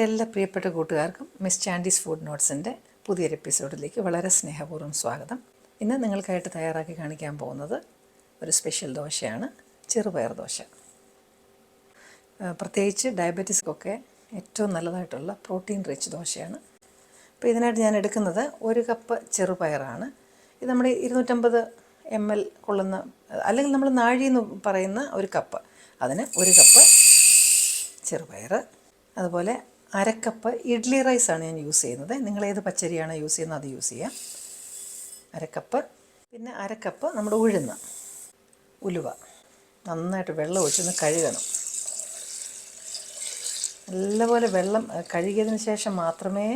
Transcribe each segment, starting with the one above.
എന്റെ എല്ലാ പ്രിയപ്പെട്ട കൂട്ടുകാർക്കും മിസ് ചാൻഡീസ് ഫുഡ് നോട്ട്സിന്റെ പുതിയൊരു എപ്പിസോഡിലേക്ക് വളരെ സ്നേഹപൂർവം സ്വാഗതം. ഇന്ന് നിങ്ങൾക്കായിട്ട് തയ്യാറാക്കി കാണിക്കാൻ പോകുന്നത് ഒരു സ്പെഷ്യൽ ദോശയാണ് ചെറുപയർ ദോശ. പ്രത്യേകിച്ച് ഡയബറ്റീസ്ക്കൊക്കെ ഏറ്റവും നല്ലതായിട്ടുള്ള പ്രോട്ടീൻ റിച്ച് ദോശയാണ്. അപ്പോൾ ഇതിനായിട്ട് ഞാൻ എടുക്കുന്നത് ഒരു കപ്പ് ചെറുപയറാണ്. ഇത് നമ്മുടെ ഇരുന്നൂറ്റമ്പത് എം എൽ കൊള്ളുന്ന അല്ലെങ്കിൽ നമ്മൾ നാഴി എന്ന് പറയുന്ന ഒരു കപ്പ്. അതിന് ഒരു കപ്പ് ചെറുപയർ അതുപോലെ അരക്കപ്പ് ഇഡ്ലി റൈസാണ് ഞാൻ യൂസ് ചെയ്യുന്നത്. നിങ്ങൾ ഏത് പച്ചരിയാണ് യൂസ് ചെയ്യുന്നത് അത് യൂസ് ചെയ്യാം. അരക്കപ്പ് പിന്നെ അരക്കപ്പ് നമ്മുടെ ഉഴുന്ന് ഉലുവ. നന്നായിട്ട് വെള്ളം ഒഴിച്ചൊന്ന് കഴുകണം. നല്ലപോലെ വെള്ളം കഴുകിയതിന് ശേഷം മാത്രമേ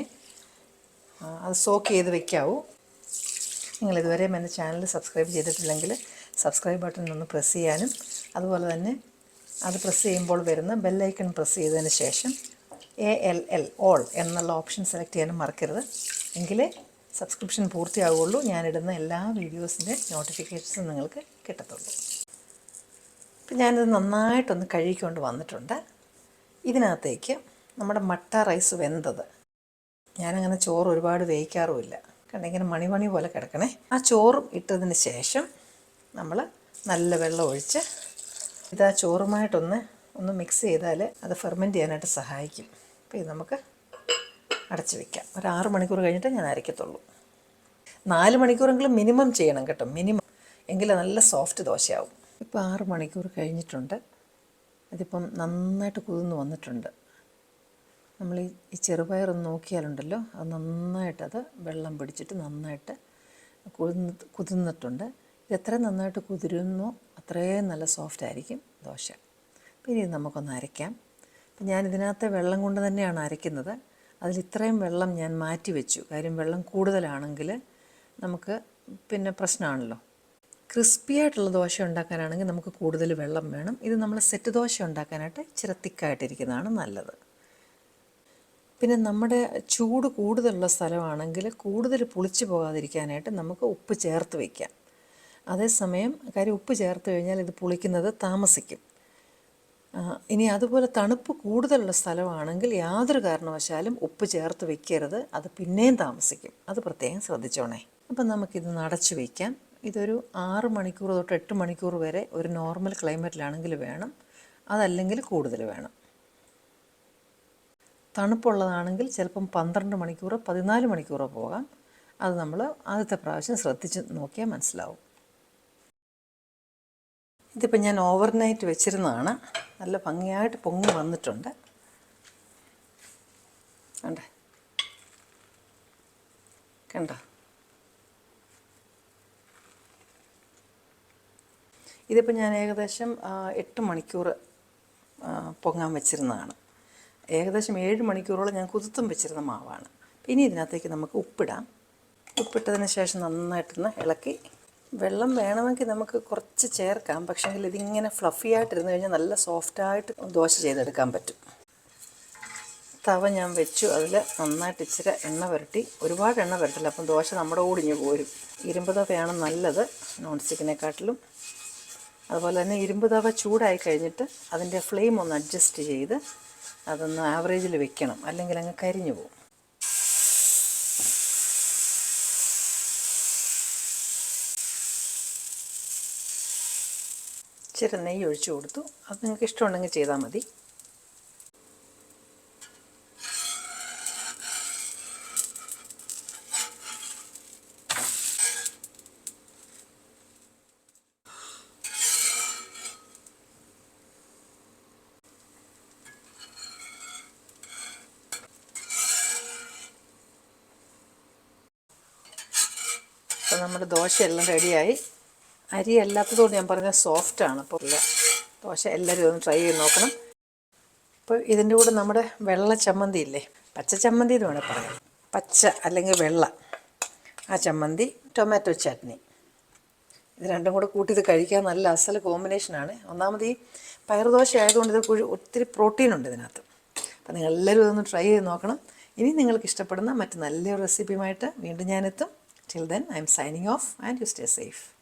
അത് സോക്ക് ചെയ്ത് വയ്ക്കാവൂ നിങ്ങൾ ഇതുവരെയും എന്റെ ചാനൽ സബ്സ്ക്രൈബ് ചെയ്തിട്ടില്ലെങ്കിൽ സബ്സ്ക്രൈബ് ബട്ടൺ ഒന്ന് പ്രസ് ചെയ്യാനും അതുപോലെ തന്നെ അത് പ്രസ് ചെയ്യുമ്പോൾ വരുന്ന ബെല്ലൈക്കൺ പ്രസ് ചെയ്തതിന് ശേഷം എ എൽ എൽ ഓൾ എന്നുള്ള ഓപ്ഷൻ സെലക്ട് ചെയ്യാനും മറക്കരുത്. എങ്കിലേ സബ്സ്ക്രിപ്ഷൻ പൂർത്തിയാവുകയുള്ളൂ. ഞാനിടുന്ന എല്ലാ വീഡിയോസിന്റെ നോട്ടിഫിക്കേഷൻസും നിങ്ങൾക്ക് കിട്ടത്തുള്ളൂ. ഇപ്പം ഞാനിത് നന്നായിട്ടൊന്ന് കഴുകിക്കൊണ്ട് വന്നിട്ടുണ്ട്. ഇതിനകത്തേക്ക് നമ്മുടെ മട്ട റൈസ് വെന്തത്. ഞാനങ്ങനെ ചോറ് ഒരുപാട് വേവിക്കാറുമില്ല. കണ്ട ഇങ്ങനെ മണിമണി പോലെ കിടക്കണേ. ആ ചോറും ഇട്ടതിന് ശേഷം നമ്മൾ നല്ല വെള്ളം ഒഴിച്ച് ഇത് ആ ചോറുമായിട്ടൊന്ന് ഒന്ന് മിക്സ് ചെയ്താൽ അത് ഫെർമെന്റ് ചെയ്യാനായിട്ട് സഹായിക്കും. അപ്പോൾ ഇത് നമുക്ക് അടച്ചു വയ്ക്കാം ഒരു ആറ് മണിക്കൂർ കഴിഞ്ഞിട്ട് ഞാൻ അരയ്ക്കത്തുള്ളൂ. നാല് മണിക്കൂറെങ്കിലും മിനിമം ചെയ്യണം കേട്ടോ. മിനിമം. എങ്കിലും നല്ല സോഫ്റ്റ് ദോശയാവും. ഇപ്പോൾ ആറ് മണിക്കൂർ കഴിഞ്ഞിട്ടുണ്ട്. അതിപ്പം നന്നായിട്ട് കുതിർന്ന് വന്നിട്ടുണ്ട്. നമ്മൾ ഈ ചെറുപയറൊന്ന് നോക്കിയാലുണ്ടല്ലോ അത് നന്നായിട്ടത് വെള്ളം പിടിച്ചിട്ട് നന്നായിട്ട് കുതിർന്ന് കുതിർന്നിട്ടുണ്ട്. ഇത് എത്ര നന്നായിട്ട് കുതിരുന്നോ അത്രയും നല്ല സോഫ്റ്റ് ആയിരിക്കും ദോശ. പിന്നെ ഇത് നമുക്കൊന്ന് അരയ്ക്കാം. അപ്പം ഞാൻ ഇതിനകത്തെ വെള്ളം കൊണ്ട് തന്നെയാണ് അരയ്ക്കുന്നത്. അതിൽ ഇത്രയും വെള്ളം ഞാൻ മാറ്റി വെച്ചു. കാര്യം വെള്ളം കൂടുതലാണെങ്കിൽ നമുക്ക് പിന്നെ പ്രശ്നമാണല്ലോ. ക്രിസ്പി ആയിട്ടുള്ള ദോശ ഉണ്ടാക്കാനാണെങ്കിൽ നമുക്ക് കൂടുതൽ വെള്ളം വേണം. ഇത് നമ്മൾ സെറ്റ് ദോശ ഉണ്ടാക്കാനായിട്ട് ഇച്ചിരി തിക്കായിട്ടിരിക്കുന്നതാണ് നല്ലത്. പിന്നെ നമ്മുടെ ചൂട് കൂടുതലുള്ള സ്ഥലമാണെങ്കിൽ കൂടുതൽ പുളിച്ചു പോകാതിരിക്കാനായിട്ട് നമുക്ക് ഉപ്പ് ചേർത്ത് വയ്ക്കാം അതേസമയം കാര്യം ഉപ്പ് ചേർത്ത് കഴിഞ്ഞാൽ ഇത് പുളിക്കുന്നത് താമസിക്കും. ഇനി അതുപോലെ തണുപ്പ് കൂടുതലുള്ള സ്ഥലമാണെങ്കിൽ യാതൊരു കാരണവശാലും ഉപ്പ് ചേർത്ത് വെക്കരുത്. അത് പിന്നെയും താമസിക്കും. അത് പ്രത്യേകം ശ്രദ്ധിച്ചോണേ. അപ്പം നമുക്കിത് നടച്ചു വയ്ക്കാം ഇതൊരു ആറ് മണിക്കൂർ തൊട്ട് എട്ട് മണിക്കൂർ വരെ ഒരു നോർമൽ ക്ലൈമറ്റിലാണെങ്കിൽ വേണം. അതല്ലെങ്കിൽ കൂടുതൽ വേണം. തണുപ്പുള്ളതാണെങ്കിൽ ചിലപ്പം പന്ത്രണ്ട് മണിക്കൂറോ പതിനാല് മണിക്കൂറോ പോകാം. അത് നമ്മൾ ആദ്യത്തെ പ്രാവശ്യം ശ്രദ്ധിച്ച് നോക്കിയാൽ മനസ്സിലാവും. ഇതിപ്പോൾ ഞാൻ ഓവർനൈറ്റ് വെച്ചിരുന്നതാണ്. നല്ല ഭംഗിയായിട്ട് പൊങ്ങി വന്നിട്ടുണ്ട്. കണ്ടേ? കണ്ടോ? ഇതിപ്പോൾ ഞാൻ ഏകദേശം എട്ട് മണിക്കൂർ പൊങ്ങാൻ വെച്ചിരുന്നതാണ്. ഏകദേശം ഏഴ് മണിക്കൂറോളം ഞാൻ കുതിർത്തും വെച്ചിരുന്ന മാവാണ്. ഇനി ഇതിനകത്തേക്ക് നമുക്ക് ഉപ്പിടാം. ഉപ്പിട്ടതിന് ശേഷം നന്നായിട്ടൊന്ന് ഇളക്കി വെള്ളം വേണമെങ്കിൽ നമുക്ക് കുറച്ച് ചേർക്കാം. പക്ഷേങ്കിൽ ഇതിങ്ങനെ ഫ്ലഫി ആയിട്ടിരുന്ന് കഴിഞ്ഞാൽ നല്ല സോഫ്റ്റായിട്ട് ദോശ ചെയ്തെടുക്കാൻ പറ്റും. തവ ഞാൻ വെച്ചു. അതിൽ നന്നായിട്ട് ഇച്ചിരി എണ്ണ പുരട്ടി. ഒരുപാട് എണ്ണ പുരട്ടില്ല. അപ്പം ദോശ നമ്മുടെ ഓടിഞ്ഞു പോരും. ഇരുമ്പ് തവയാണ് നല്ലത്. നോൺ സ്റ്റിക്കിനെക്കാട്ടിലും അതുപോലെ തന്നെ ഇരുമ്പ് തവ ചൂടായി കഴിഞ്ഞിട്ട് അതിന്റെ ഫ്ലെയിം ഒന്ന് അഡ്ജസ്റ്റ് ചെയ്ത് അതൊന്ന് ആവറേജിൽ വെക്കണം. അല്ലെങ്കിൽ അങ്ങ് കരിഞ്ഞു പോകും ഇച്ചിരി നെയ്യ് ഒഴിച്ചു കൊടുത്തു. അത് നിങ്ങൾക്ക് ഇഷ്ടമുണ്ടെങ്കിൽ ചെയ്താൽ മതി. അപ്പോൾ നമ്മുടെ ദോശയെല്ലാം റെഡിയായി. അരി അല്ലാത്തതുകൊണ്ട് ഞാൻ പറഞ്ഞ സോഫ്റ്റാണ് അപ്പോൾ ഉള്ള ദോശ എല്ലാവരും ഒന്ന് ട്രൈ ചെയ്ത് നോക്കണം. അപ്പോൾ ഇതിന്റെ കൂടെ നമ്മുടെ വെള്ള ചമ്മന്തി ഇല്ലേ? പച്ച ചമ്മന്തി എന്ന് വേണേൽ പറയാം. പച്ച അല്ലെങ്കിൽ വെള്ള. ആ ചമ്മന്തി ടൊമാറ്റോ ചട്നി. ഇത് രണ്ടും കൂടെ കൂട്ടി ഇത് കഴിക്കാൻ നല്ല അസൽ കോമ്പിനേഷനാണ് ഒന്നാമത് ഈ പയറുദോശ ആയതുകൊണ്ട് ഇത് കുഴി- ഒത്തിരി പ്രോട്ടീൻ ഉണ്ട് ഇതിനകത്ത്. അപ്പോൾ നിങ്ങൾ എല്ലാവരും ഇതൊന്ന് ട്രൈ ചെയ്ത് നോക്കണം. ഇനി നിങ്ങൾക്ക് ഇഷ്ടപ്പെടുന്ന മറ്റ് നല്ലൊരു റെസിപ്പിയുമായിട്ട് വീണ്ടും ഞാനെത്തും till then I am signing off and you stay safe